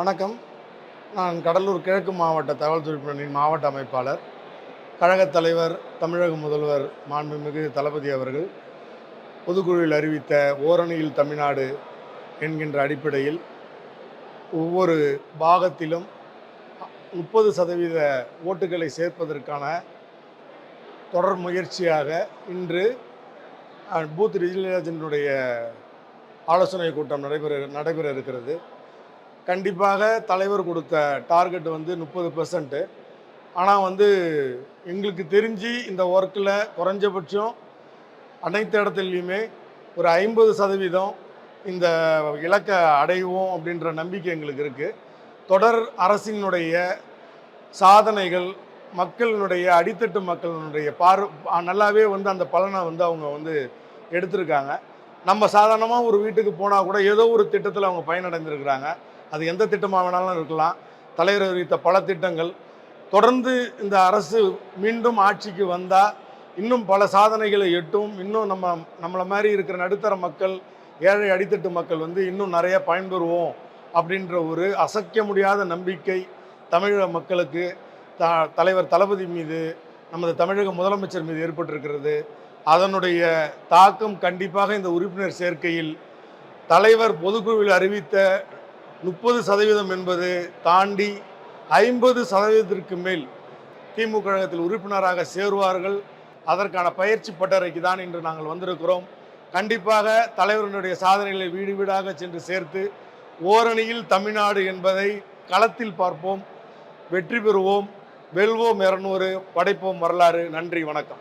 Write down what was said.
வணக்கம். நான் கடலூர் கிழக்கு மாவட்ட தகவல் தொழில்நுட்ப மாவட்ட அமைப்பாளர் கழகத் தலைவர் தமிழக முதல்வர் மாண்புமிகு தளபதி அவர்கள் பொதுக்குழுவில் அறிவித்த ஓரணியில் தமிழ்நாடு என்கின்ற அடிப்படையில் ஒவ்வொரு பாகத்திலும் முப்பது சதவீத ஓட்டுகளை சேர்ப்பதற்கான தொடர் முயற்சியாக இன்று பூத் ரிஜிலேஜனுடைய ஆலோசனை கூட்டம் நடைபெற நடைபெற இருக்கிறது. கண்டிப்பாக தலைவர் கொடுத்த டார்கெட் வந்து முப்பது பெர்சன்ட்டு ஆனால் வந்து எங்களுக்கு தெரிஞ்சு இந்த ஒர்க்கில் குறைஞ்சபட்சம் அனைத்து இடத்துலையுமே ஒரு ஐம்பது சதவீதம் இந்த இலக்கை அடைவோம் அப்படின்ற நம்பிக்கை எங்களுக்கு இருக்குது தொடர் அரசினுடைய சாதனைகள் மக்களினுடைய அடித்தட்டு மக்களினுடைய பார் நல்லாவே வந்து அந்த பலனை வந்து அவங்க வந்து எடுத்திருக்காங்க. நம்ம சாதாரணமாக ஒரு வீட்டுக்கு போனால் கூட ஏதோ ஒரு திட்டத்தில் அவங்க பயனடைந்திருக்கிறாங்க. அது எந்த திட்டமாக வேணாலும் இருக்கலாம். தலைவர் அறிவித்த பல திட்டங்கள். தொடர்ந்து இந்த அரசு மீண்டும் ஆட்சிக்கு வந்தால் இன்னும் பல சாதனைகளை எட்டும். இன்னும் நம்ம நம்மளை மாதிரி இருக்கிற நடுத்தர மக்கள் ஏழை அடித்தட்டு மக்கள் வந்து இன்னும் நிறைய பயன்பெறுவோம் அப்படின்ற ஒரு அசைக்க முடியாத நம்பிக்கை தமிழக மக்களுக்கு த தலைவர் தளபதி மீது நமது தமிழக முதலமைச்சர் மீது ஏற்பட்டிருக்கிறது. அதனுடைய தாக்கம் கண்டிப்பாக இந்த உறுப்பினர் சேர்க்கையில் தலைவர் பொதுக்குழுவில் அறிவித்த முப்பது சதவீதம் என்பது தாண்டி ஐம்பது சதவீதத்திற்கு மேல் திமுக கழகத்தில் உறுப்பினராக சேருவார்கள். அதற்கான பயிற்சி பட்டறைக்கு தான் இன்று நாங்கள் வந்திருக்கிறோம். கண்டிப்பாக தலைவர்களுடைய சாதனைகளை வீடு வீடாக சென்று சேர்த்து ஓரணியில் தமிழ்நாடு என்பதை களத்தில் பார்ப்போம். வெற்றி பெறுவோம். வெல்வோம் இரநூறு. படைப்போம் வரலாறு. நன்றி. வணக்கம்.